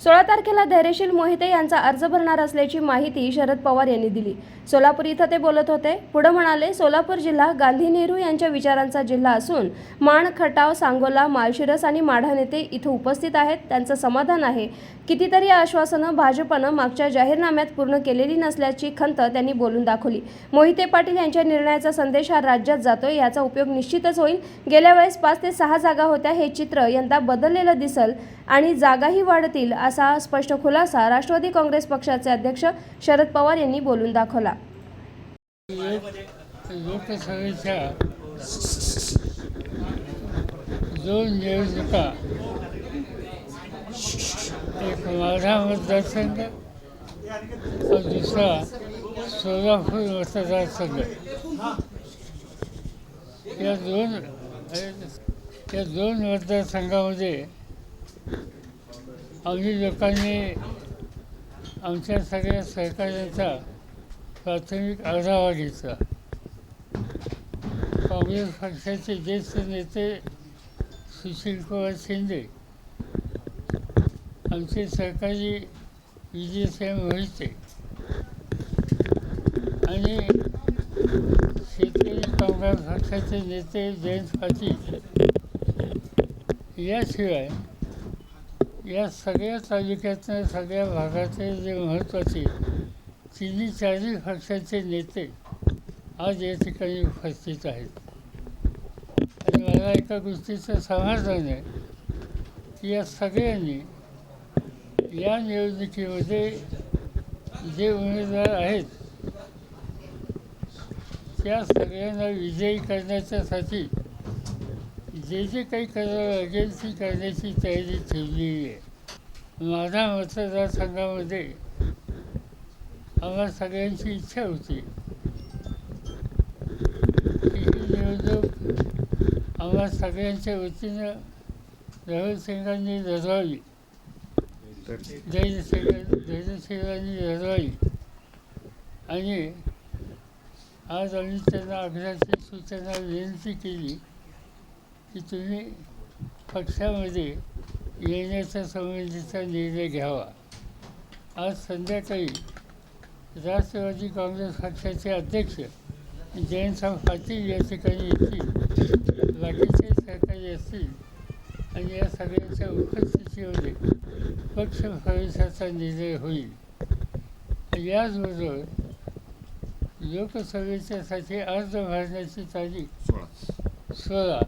सोळा तारखेला धैर्यशील मोहिते यांचा अर्ज भरणार असल्याची माहिती शरद पवार यांनी दिली. सोलापूर इथं ते बोलत होते. पुढे म्हणाले सोलापूर जिल्हा गांधी नेहरू यांच्या विचारांचा जिल्हा असून माण खटाव सांगोला माळशिरस आणि माढा नेते इथं उपस्थित आहेत. त्यांचं समाधान आहे. कितीतरी आश्वासनं भाजपनं मागच्या जाहीरनाम्यात पूर्ण केलेली नसल्याची खंत त्यांनी बोलून दाखवली. मोहिते पाटील यांच्या निर्णयाचा संदेश हा राज्यात जातोय याचा उपयोग निश्चितच होईल. गेल्या वेळेस पाच ते सहा जागा होत्या हे चित्र यंदा बदललेलं दिसल आणि जागाही वाढतील असा स्पष्ट खुलासा राष्ट्रवादी काँग्रेस पक्षाचे अध्यक्ष शरद पवार यांनी बोलून दाखवला. लोकसभेच्या दोन निवडणुका एक माझा मतदारसंघ दुसरा सोलापूर मतदारसंघ. या दोन या दोन मतदारसंघामध्ये आम्ही लोकांनी आमच्या सगळ्या सहकार्याचा प्राथमिक आढावा घेतला. काँग्रेस पक्षाचे ज्येष्ठ नेते सुशीलकुमार शिंदे आमचे सहकारी विजयसाहेब मोहिते आणि शेतकरी काँग्रेस पक्षाचे नेते जयंत पाटील. याशिवाय या सगळ्या तालुक्यातल्या सगळ्या भागातले जे महत्त्वाचे तिन्ही चारही पक्षाचे नेते आज या ठिकाणी उपस्थित आहेत. आणि मला एका गोष्टीचं समाधान आहे की या सगळ्यांनी या निवडणुकीमध्ये जे उमेदवार आहेत त्या सगळ्यांना विजयी करण्याच्यासाठी जे जे काही करावं लागेल ती करण्याची तयारी ठेवलेली आहे. माझ्या मतदारसंघामध्ये आम्हा सगळ्यांची इच्छा होती. की ही निवडणूक आम्हा सगळ्यांच्या वतीनं राहुल सिंगांनी लढवावी धैर्यसिंग धैर्यसिंगांनी लढवावी. आणि आज आम्ही त्यांना आग्रहाची सूचना विनंती केली. की तुम्ही पक्षामध्ये येण्याच्या संबंधीचा निर्णय घ्यावा. आज संध्याकाळी राष्ट्रवादी काँग्रेस पक्षाचे अध्यक्ष जयंतराव पाटील या ठिकाणी येतील. बाकीचे सहकारी असतील आणि या सगळ्यांच्या उपस्थितीमध्ये पक्ष प्रवेशाचा निर्णय होईल. याचबरोबर लोकसभेच्यासाठी अर्ज भरण्याची तारीख सोळा.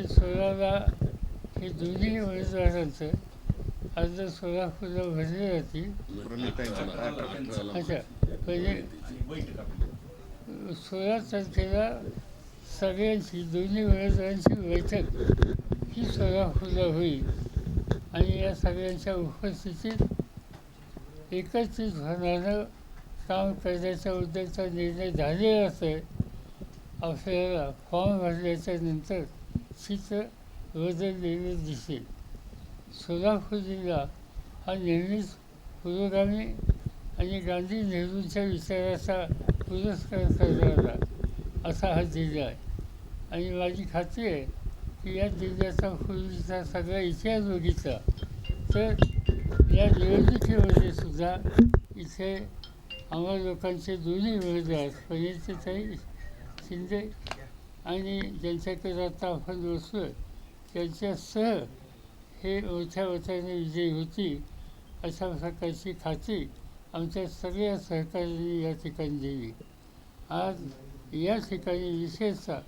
ते सोळाला हे दोन्ही उमेदवारांचं अर्ज सोळा फुलं भरले जातील अच्छा म्हणजे सोळा तारखेला सगळ्यांची दोन्ही उमेदवारांची बैठक ही सोळा फुलं होईल. आणि या सगळ्यांच्या उपस्थितीत एकत्रित होणारं काम करण्याच्या उद्याचा निर्णय झालेला असेल आपल्याला फॉर्म भरल्याच्या नंतर चित्र बदललेलं दिसेल सोलापूर जिल्हा हा नेहमीच पुरोगामी आणि गांधी नेहरूंच्या विचाराचा पुरस्कार करणारा असा हा जिल्हा आहे आणि माझी खात्री आहे की या जिल्ह्याचा पूर्वीचा सगळा इतिहास बघितला तर या निवडणुकीमध्ये सुद्धा इथे आम्हा लोकांचे दोन्ही उमेदवार पनीरचेताई शिंदे आणि ज्यांच्याकडे आता आपण बसलो त्यांच्यासह हे मोठ्या मताने विजयी होती अशा प्रकारची खात्री आमच्या सगळ्या सहकार्यांनी या ठिकाणी दिली. आज या ठिकाणी विशेषतः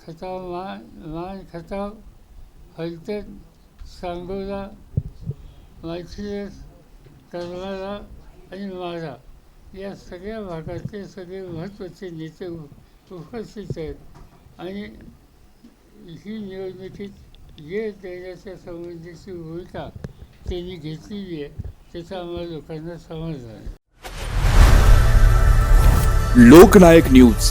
खताव मान मान खताव हलतन सांगोला माळशिरस करमाळा आणि मारा या सगळ्या भागातले सगळे महत्त्वाचे नेते उपस्थित आहेत. आणि ही निवडणुकीत जे देण्याच्या संबंधीची भूमिका त्यांनी घेतलेली आहे त्याचा आम्हाला लोकांना समज आहे. लोकनायक न्यूज.